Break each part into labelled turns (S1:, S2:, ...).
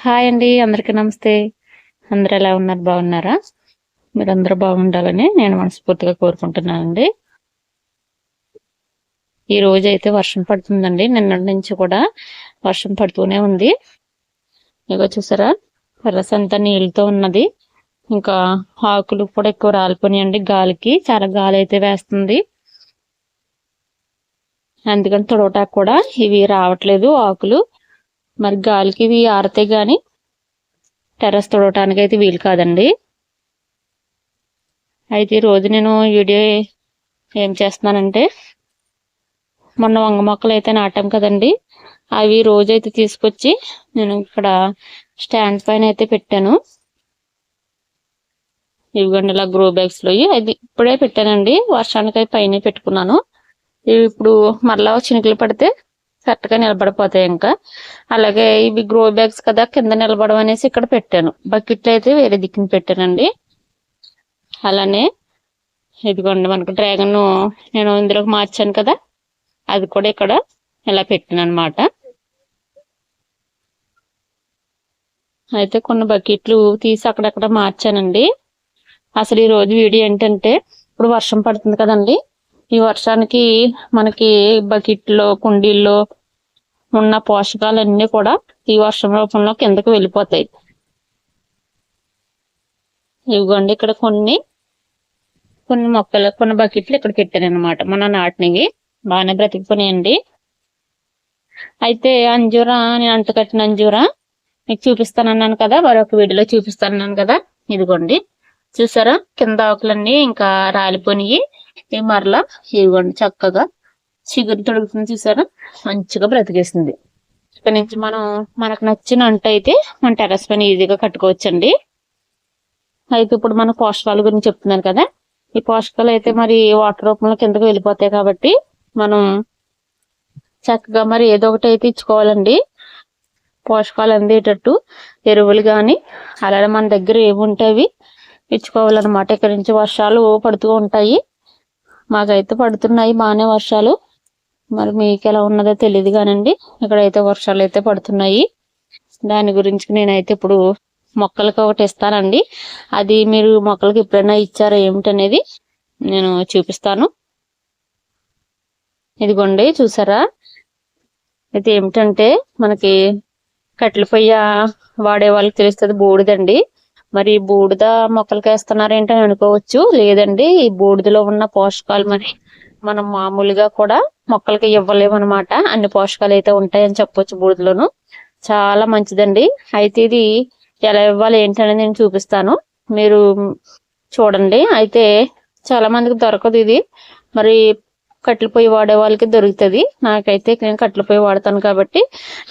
S1: Hi అండి అందరికీ నమస్తే. అందరు ఎలా ఉన్నారు? బాగున్నారా? మీరందరూ బాగుండాలని నేను మనస్ఫూర్తిగా కోరుకుంటున్నానండి. ఈ రోజు అయితే వర్షం పడుతుందండి. నిన్నటి నుంచి కూడా వర్షం పడుతూనే ఉంది. ఇగో చూసారా? టెర్రస్ అంతా నీళ్ళతో ఉన్నది. ఇంకా ఆకులు కూడా ఎక్కువ రాలిపోయినాయండి గాలికి. చాలా గాలి అయితే వేస్తుంది. అందుకని తొడవటాకు కూడా ఇవి రావట్లేదు ఆకులు. మరి గాలికి ఇవి ఆరితే కానీ టెర్రస్ తుడవటానికి అయితే వీలు కాదండి. అయితే ఈ రోజు నేను వీడియో ఏం చేస్తున్నానంటే మొన్న వంగ మొక్కలు అయితే నాటాం కదండి. అవి రోజు అయితే తీసుకొచ్చి నేను ఇక్కడ స్టాండ్ పైన అయితే పెట్టాను. ఇవిగోండి ఇలా గ్రో బ్యాగ్స్లో అది ఇప్పుడే పెట్టానండి. వర్షానికి అయితే పైన పెట్టుకున్నాను. ఇవి ఇప్పుడు మరలా చినుకులు పడితే కరెక్ట్గా నిలబడిపోతాయి ఇంకా. అలాగే ఇవి గ్రో బ్యాగ్స్ కదా కింద నిలబడం అనేసి ఇక్కడ పెట్టాను. బకెట్లు అయితే వేరే దిక్కున పెట్టానండి. అలానే ఇదిగోండి మనకు డ్రాగన్ నేను ఇందులోకి మార్చాను కదా అది కూడా ఇక్కడ ఇలా పెట్టాను అనమాట అయితే కొన్ని బకెట్లు తీసి అక్కడక్కడ మార్చానండి. అసలు ఈ రోజు వీడియో ఏంటంటే ఇప్పుడు వర్షం పడుతుంది కదండి. ఈ వర్షానికి మనకి బకెట్లో కుండీల్లో ఉన్న పోషకాలన్నీ కూడా ఈ వర్షం రూపంలో కిందకి వెళ్ళిపోతాయి? ఇవ్వండి ఇక్కడ కొన్ని. కొన్ని మొక్కలు కొన్ని బకెట్లు ఇక్కడ పెట్టాను అనమాట మన నాటినవి. బాగానే బ్రతికిపోయాయండి అయితే అంజూరా నేను అంత కట్టిన అంజూరా మీకు చూపిస్తానన్నాను కదా. మరొక వీడియోలో చూపిస్తానన్నాను కదా. ఇదిగోండి. చూసారా? కింద ఆకులన్నీ ఇంకా రాలిపోయినాయి. మరలా ఇవ్వండి చక్కగా చిగురు తొడుగుతుంది చూసారా? మంచిగా బ్రతికేసింది. ఇక్కడ నుంచి మనం మనకు నచ్చిన అంట అయితే మన టెరస్ పైన ఈజీగా కట్టుకోవచ్చండి. అయితే ఇప్పుడు మన పోషకాల గురించి చెప్తున్నాను కదా. ఈ పోషకాలు అయితే మరి వాటర్ రూపంలో కిందకి వెళ్ళిపోతాయి కాబట్టి మనం చక్కగా మరి ఏదో ఒకటి అయితే ఇచ్చుకోవాలండి. పోషకాలు అందేటట్టు ఎరువులు కానీ అలాగే మన దగ్గర ఏముంటాయి ఇచ్చుకోవాలన్నమాట. ఇక్కడ నుంచి వర్షాలు పడుతూ ఉంటాయి. మాకైతే పడుతున్నాయి బాగానే వర్షాలు. మరి మీకు ఎలా ఉన్నదో తెలియదు కానండి. ఇక్కడైతే వర్షాలు అయితే పడుతున్నాయి. దాని గురించి నేనైతే ఇప్పుడు మొక్కలకి ఒకటి ఇస్తానండి. అది మీరు మొక్కలకి ఎప్పుడైనా ఇచ్చారో ఏమిటనేది నేను చూపిస్తాను. ఇదిగోండి చూసారా? అయితే ఏమిటంటే మనకి కట్టెల పొయ్య వాడే వాళ్ళకి తెలుస్తుంది బూడిదండి. మరి బూడిద మొక్కలకి అని అనుకోవచ్చు. లేదండి ఈ బూడిదలో ఉన్న పోషకాలు మరి మనం మామూలుగా కూడా మొక్కలకి ఇవ్వలేమన్నమాట. అన్ని పోషకాలు అయితే ఉంటాయని చెప్పొచ్చు బూడిదలోను. చాలా మంచిదండి. అయితే ఇది ఎలా ఇవ్వాలి ఏంటనేది నేను చూపిస్తాను. మీరు చూడండి. అయితే చాలా మందికి దొరకదు ఇది. మరి కట్టెల పొయ్యి వాడే వాళ్ళకి దొరుకుతుంది. నాకైతే నేను కట్టెల పొయ్యి వాడతాను కాబట్టి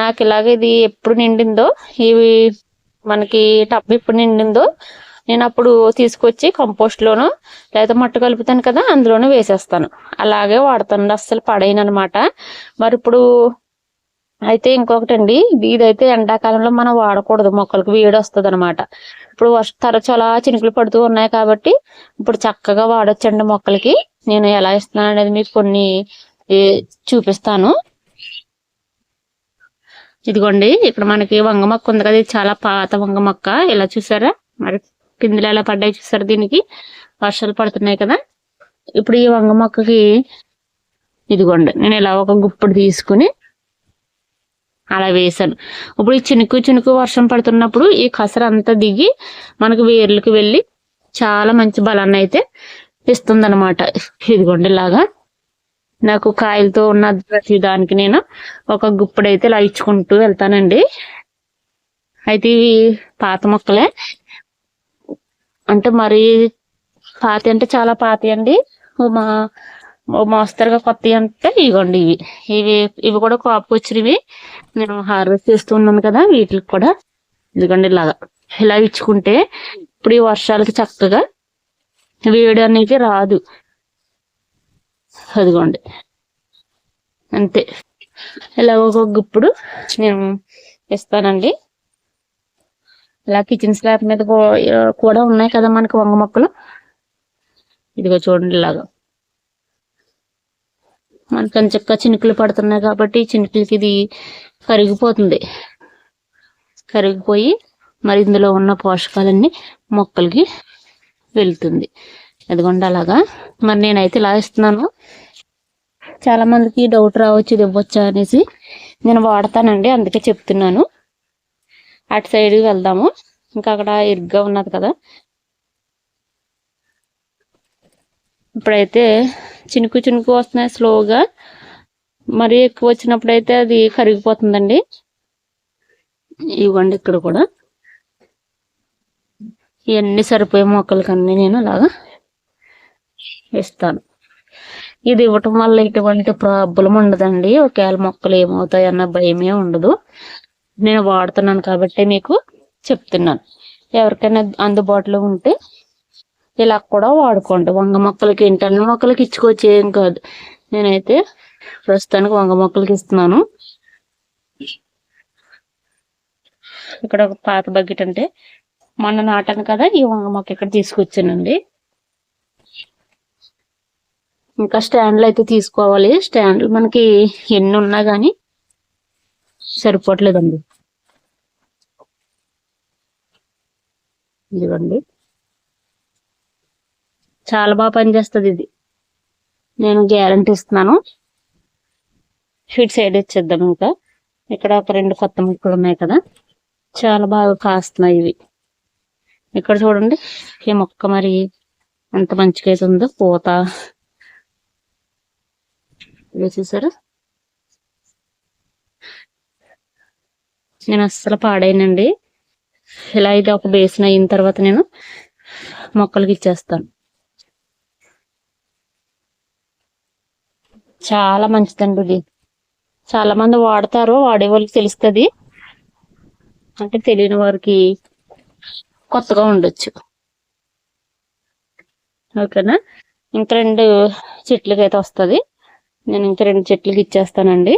S1: నాకు ఇలాగ ఇది ఎప్పుడు నిండిందో ఇవి మనకి టబ్ ఎప్పుడు నిండిందో నేను అప్పుడు తీసుకొచ్చి కంపోస్ట్లోను లేదా మట్టు కలుపుతాను కదా అందులోనూ వేసేస్తాను. అలాగే వాడతాను అస్సలు పడైన అనమాట మరి ఇప్పుడు అయితే ఇంకొకటి అండి ఇదైతే ఎండాకాలంలో మనం వాడకూడదు మొక్కలకు వేడి వస్తుంది అనమాట ఇప్పుడు వర్ష తరచు అలా చినుకులు పడుతూ ఉన్నాయి కాబట్టి ఇప్పుడు చక్కగా వాడొచ్చండి మొక్కలకి. నేను ఎలా ఇస్తున్నాను అనేది మీకు కొన్ని చూపిస్తాను. ఇదిగోండి ఇక్కడ మనకి వంగ మొక్క ఉంది కదా ఇది చాలా పాత వంగ మొక్క. ఇలా చూసారా? మరి పిందులు ఎలా పడ్డాయి చూసారా దీనికి? వర్షాలు పడుతున్నాయి కదా. ఇప్పుడు ఈ వంగ మొక్కకి ఇదిగోండి నేను ఇలా ఒక గుప్పుడు తీసుకుని అలా వేసాను ఇప్పుడు ఈ చినుకు చినుకు వర్షం పడుతున్నప్పుడు ఈ కసర అంతా దిగి మనకు వేర్లకు వెళ్ళి చాలా మంచి బలాన్ని అయితే ఇస్తుంది అనమాట ఇదిగోండి ఇలాగా. నాకు కాయలతో ఉన్న ప్రతి దానికి నేను ఒక గుప్పుడైతే ఇలా ఇచ్చుకుంటూ వెళ్తానండి. అయితే ఇవి పాత మొక్కలే. అంటే మరి పాత అంటే చాలా పాత అండి. మా మోస్తరుగా కొత్త అంటే ఇవ్వండి ఇవి. ఇవి ఇవి కూడా కాపుకొచ్చినవి నేను హార్వెస్ట్ చేస్తూ ఉన్నాను కదా వీటికి కూడా. ఇదిగోండి ఇలాగా. ఇలా ఇచ్చుకుంటే ఇప్పుడు ఈ వర్షాలకి చక్కగా వేడి అనేది రాదు. అదిగోండి. అంతే. ఇలా ఒక ఇప్పుడు నేను ఇస్తానండి. ఇలా కిచెన్ స్లాబ్ మీద కూడా ఉన్నాయి కదా మనకి వంగ మొక్కలు. ఇదిగో చూడండి ఇలాగా. మనకు చక్క చినుకులు పడుతున్నాయి కాబట్టి చినుకులకి ఇది కరిగిపోతుంది. కరిగిపోయి మరి ఇందులో ఉన్న పోషకాలన్నీ మొక్కలకి వెళ్తుంది. ఇదిగోండి అలాగా. మరి నేనైతే ఇలా ఇస్తున్నాను. చాలా మందికి డౌట్ రావచ్చు ఇది ఇవ్వచ్చా అనేసి. నేను వాడతానండి అందుకే చెప్తున్నాను. అటు సైడ్ వెళ్దాము. ఇంకా అక్కడ ఇరుగ్గా ఉన్నది కదా. ఇప్పుడైతే చినుకు చినుకు వస్తున్నాయి స్లోగా మరీ ఎక్కువ వచ్చినప్పుడు అయితే అది కరిగిపోతుందండి. ఇవ్వండి ఇక్కడ కూడా. ఇవన్నీ సరిపోయే మొక్కలకన్నీ నేను అలాగా ఇస్తాను. ఇది ఇవ్వటం వల్ల ఎటువంటి ప్రాబ్లం ఉండదండి. ఒకవేళ మొక్కలు ఏమవుతాయి అన్న భయమే ఉండదు. నేను వాడుతున్నాను కాబట్టి మీకు చెప్తున్నాను. ఎవరికైనా అందుబాటులో ఉంటే ఇలా కూడా వాడుకోండి. వంగ మొక్కలకి ఏంటి మొక్కలకి ఇచ్చుకోవచ్చు ఏం కాదు. నేనైతే ప్రస్తుతానికి వంగ మొక్కలకి ఇస్తున్నాను. ఇక్కడ ఒక పాత బకెట్ అంటే మొన్న నాటాను కదా ఈ వంగ మొక్క ఇక్కడ తీసుకొచ్చానండి. ఇంకా స్టాండ్లు అయితే తీసుకోవాలి. స్టాండ్లు మనకి ఎన్ని ఉన్నా కానీ సరిపోవట్లేదండి. ఇదిగోండి. చాలా బాగా పనిచేస్తుంది ఇది. నేను గ్యారంటీ ఇస్తున్నాను. షీట్ సైడ్ ఇచ్చేద్దాం ఇంకా. ఇక్కడ ఒక రెండు కొత్త ముక్కలు ఉన్నాయి కదా. చాలా బాగా కాస్తున్నాయి ఇవి. ఇక్కడ చూడండి ఈ మొక్క మరి ఎంత మంచిగా అయితే ఉందో పూత వేసేసారు నేను అస్సలు పాడైనండి ఇలా అయితే ఒక బేసిన్ అయిన తర్వాత నేను మొక్కలకి ఇచ్చేస్తాను. చాలా మంచిదండి ఇది. చాలా మంది వాడతారు వాడే వాళ్ళకి తెలుస్తుంది. అంటే తెలియని వారికి కొత్తగా ఉండొచ్చు. ఓకేనా? ఇంకా రెండు చెట్లకి అయితే వస్తుంది. నేను ఇంకా రెండు చెట్లకి ఇచ్చేస్తానండి.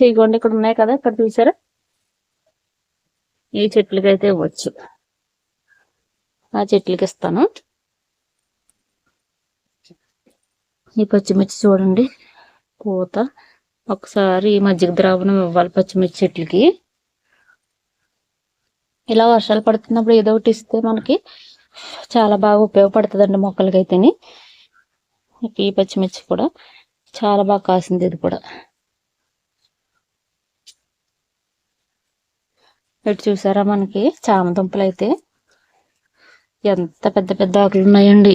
S1: ఇదిగోండి ఇక్కడ ఉన్నాయి కదా ఇక్కడ చూసారా? ఈ చెట్లకి అయితే ఇవ్వచ్చు. ఆ చెట్లకి ఇస్తాను. ఈ పచ్చిమిర్చి చూడండి పూత. ఒకసారి మజ్జిగ ద్రావణం ఇవ్వాలి పచ్చిమిర్చి చెట్లకి. ఇలా వర్షాలు పడుతున్నప్పుడు ఏదో ఒకటి ఇస్తే మనకి చాలా బాగా ఉపయోగపడుతుందండి మొక్కలకి అయితేని ఈ పచ్చిమిర్చి కూడా చాలా బాగా కాసింది ఇది కూడా. ఇటు చూసారా మనకి? చామ దుంపలు అయితే ఎంత పెద్ద పెద్ద ఆకులు ఉన్నాయండి.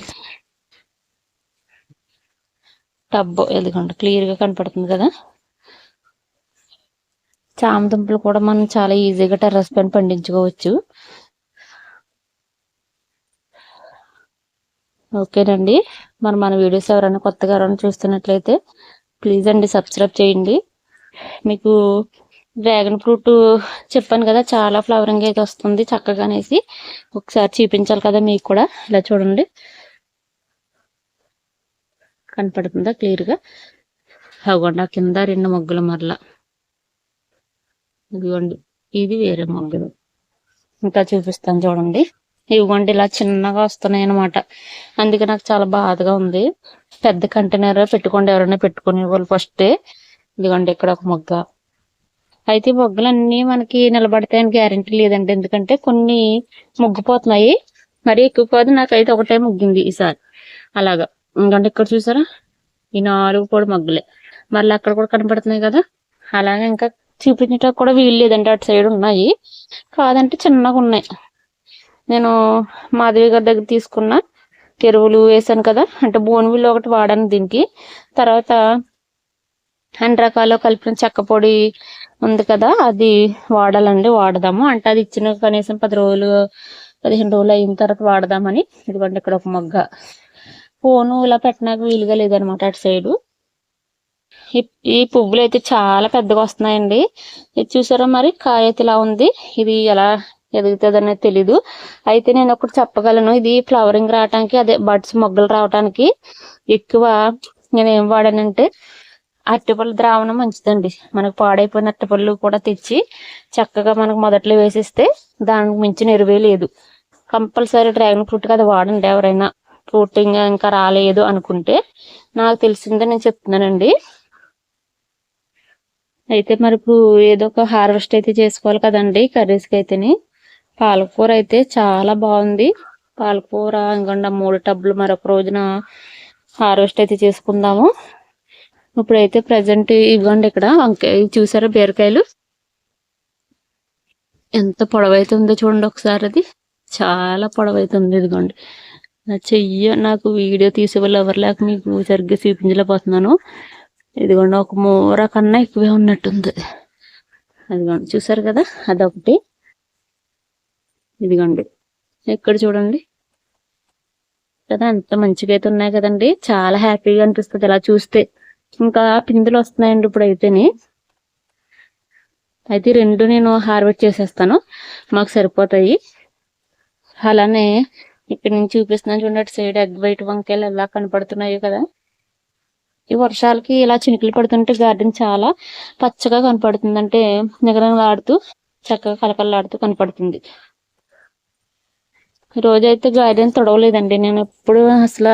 S1: టబ్బు ఎదుగుండి క్లియర్గా కనపడుతుంది కదా. చామదుంపలు కూడా మనం చాలా ఈజీగా టెర్రస్ పైన పండించుకోవచ్చు. ఓకేనండి. మరి మన వీడియోస్ ఎవరైనా కొత్తగా ఎవరైనా చూస్తున్నట్లయితే ప్లీజ్ అండి సబ్స్క్రైబ్ చేయండి. మీకు డ్రాగన్ ఫ్రూట్ చెప్పాను కదా చాలా ఫ్లవరింగ్ అయితే వస్తుంది చక్కగా అనేసి. ఒకసారి చూపించాలి కదా మీకు కూడా. ఇలా చూడండి. కనపడుతుందా క్లియర్గా? అవ్వండి కింద రెండు మొగ్గులు మరలా. ఇదిగోండి ఇది వేరే మొగ్గలు ఇంకా చూపిస్తాను చూడండి. ఇవ్వండి ఇలా చిన్నగా వస్తున్నాయి అనమాట అందుకే నాకు చాలా బాధగా ఉంది. పెద్ద కంటైనర్ పెట్టుకోండి ఎవరైనా పెట్టుకునే వాళ్ళు ఫస్టే ఇదిగోండి ఇక్కడ ఒక మొగ్గ. అయితే మొగ్గలన్నీ మనకి నిలబడతాయని గ్యారంటీ లేదండి. ఎందుకంటే కొన్ని ముగ్గిపోతున్నాయి. మరీ ఎక్కువ కాదు నాకైతే ఒకటే ముగ్గింది ఈసారి. అలాగా. ఎందుకంటే ఇక్కడ చూసారా? ఈ నాలుగు పొడి మగ్గులే. మళ్ళీ అక్కడ కూడా కనపడుతున్నాయి కదా. అలాగే ఇంకా చూపించడానికి కూడా వీలు లేదండి. అటు సైడ్ ఉన్నాయి. కాదంటే చిన్నగా ఉన్నాయి. నేను మాధవి గారి దగ్గర తీసుకున్న ఎరువులు వేసాను కదా. అంటే బోన్విల్ ఒకటి వాడాను దీనికి. తర్వాత అన్ని రకాలు కలిపిన చెక్క పొడి ఉంది కదా అది వాడాలండి వాడదాము. అంటే అది ఇచ్చిన కనీసం పది రోజులు పదిహేను రోజులు అయిన తర్వాత వాడదామని. ఇదిగోండి ఇక్కడ ఒక మొగ్గ. ఫోను ఇలా పెట్టినాక వీలుగా లేదనమాట అటు సైడు ఈ పువ్వులు అయితే చాలా పెద్దగా వస్తున్నాయండి. ఇది చూసారా మరి? కాయ అయితే ఇలా ఉంది. ఇది ఎలా ఎదుగుతుంది అనేది తెలీదు. అయితే నేను ఒకటి చెప్పగలను ఇది ఫ్లవరింగ్ రావడానికి అదే బడ్స్ మొగ్గలు రావడానికి ఎక్కువ నేను ఏం వాడానంటే అరటిపళ్ళు ద్రావణం మంచిదండి. మనకు పాడైపోయిన అరటిపళ్ళు కూడా తెచ్చి చక్కగా మనకు మొదట్లో వేసిస్తే దానికి మించిన ఎరువే లేదు. కంపల్సరీ డ్రాగన్ ఫ్రూట్ అది వాడండి ఎవరైనా. ఫ్రూటింగ్ ఇంకా రాలేదు అనుకుంటే నాకు తెలిసిందే నేను చెప్తున్నానండి. అయితే మరి ఏదో ఒక హార్వెస్ట్ అయితే చేసుకోవాలి కదండి కర్రీస్కి అయితేనే. పాలకూర అయితే చాలా బాగుంది. పాలకూర ఇంకొండ మూడు టబ్బులు మరొక రోజున హార్వెస్ట్ అయితే చేసుకుందాము. ఇప్పుడైతే ప్రజెంట్ ఇవ్వండి ఇక్కడ. వంకాయ చూసారా బీరకాయలు? ఎంత పొడవైతే ఉందో చూడండి ఒకసారి అది. చాలా పొడవైతుంది ఇదిగోండి. నా చెయ్యి నాకు వీడియో తీసే వాళ్ళు ఎవరు లేక మీకు సరిగ్గా చూపించలేకపోతున్నాను. ఇదిగోండి ఒక మూర కన్నా ఎక్కువే ఉన్నట్టుంది. అదిగోండి చూసారు కదా? అదొకటి. ఇదిగోండి. ఇక్కడ చూడండి. కదా ఎంత మంచిగా అయితే ఉన్నాయి కదండి. చాలా హ్యాపీగా అనిపిస్తుంది ఇలా చూస్తే. ఇంకా పిందులు వస్తున్నాయండి ఇప్పుడు అయితేనే. అయితే రెండు నేను హార్వెస్ట్ చేసేస్తాను. మాకు సరిపోతాయి. అలానే ఇక్కడ నుంచి చూపిస్తున్నాను చూడండి సైడ్ ఎగ్ వైట్ వంకాయలు ఎలా కనపడుతున్నాయి కదా. ఈ వర్షాలకి ఇలా చినుకులు పడుతుంటే గార్డెన్ చాలా పచ్చగా కనపడుతుంది అంటే నిగనలాడుతూ చక్కగా కలకలలాడుతూ కనపడుతుంది. రోజైతే గార్డెన్ తొడవలేదండి. నేను ఎప్పుడు అసలు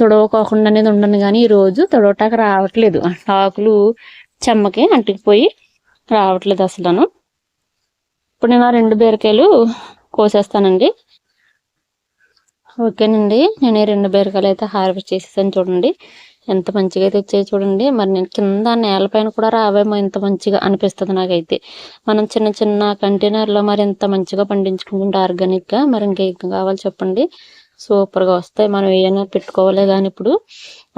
S1: తొడవకోకుండా అనేది ఉండను. కానీ ఈరోజు తొడవటానికి తొడవటాక రావట్లేదు ఆకులు చెమ్మకి అంటుకుపోయి రావట్లేదు అసలు ఇప్పుడు నేను ఆ రెండు బీరకాయలు కోసేస్తానండి. ఓకేనండి. నేను ఈ రెండు బీరకాయలు అయితే హార్వెస్ట్ చేసేసాను చూడండి. ఎంత మంచిగా అయితే వచ్చాయి చూడండి. మరి నేను కింద నేలపైన కూడా రావేమో ఇంత మంచిగా అనిపిస్తుంది నాకైతే. మనం చిన్న చిన్న కంటైనర్లో మరి ఇంత మంచిగా పండించుకుంటుంటే ఆర్గానిక్గా మరి ఇంకేం కావాలి చెప్పండి. సూపర్గా వస్తాయి. మనం ఏమైనా పెట్టుకోవాలి కానీ ఇప్పుడు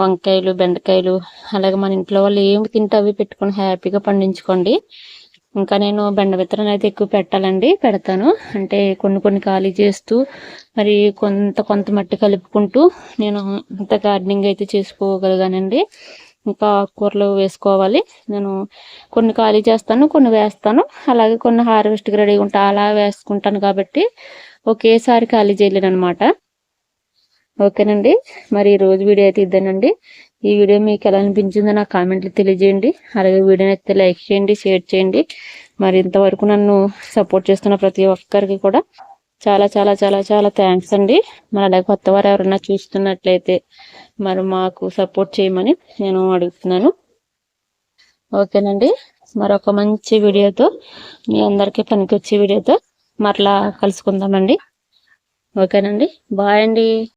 S1: వంకాయలు బెండకాయలు అలాగే మన ఇంట్లో వాళ్ళు ఏమి తింటే అవి పెట్టుకొని హ్యాపీగా పండించుకోండి. ఇంకా నేను బెండ విత్తనం అయితే ఎక్కువ పెట్టాలండి పెడతాను. అంటే కొన్ని కొన్ని ఖాళీ చేస్తూ మరి కొంత కొంత మట్టి కలుపుకుంటూ నేను ఇంత గార్డెనింగ్ అయితే చేసుకోగలిగానండి. ఇంకా ఆకుకూరలు వేసుకోవాలి. నేను కొన్ని ఖాళీ చేస్తాను కొన్ని వేస్తాను. అలాగే కొన్ని హార్వెస్ట్కి రెడీగా ఉంటా అలా వేసుకుంటాను కాబట్టి ఒకేసారి ఖాళీ చేయలేను అనమాట ఓకేనండి. మరి ఈ రోజు వీడియో అయితే ఇద్దానండి ఈ వీడియో మీకు ఎలా అనిపించిందో నాకు కామెంట్లు తెలియజేయండి. అలాగే వీడియోని అయితే లైక్ చేయండి షేర్ చేయండి. మరి ఇంతవరకు నన్ను సపోర్ట్ చేస్తున్న ప్రతి ఒక్కరికి కూడా చాలా చాలా చాలా చాలా థ్యాంక్స్ అండి. మరి అలాగే కొత్త వారు ఎవరైనా చూస్తున్నట్లయితే మరి మాకు సపోర్ట్ చేయమని నేను అడుగుతున్నాను. ఓకేనండి. మరొక మంచి వీడియోతో మీ అందరికీ పనికొచ్చే వీడియోతో మరలా కలుసుకుందామండి. ఓకేనండి. బాయ్ అండి.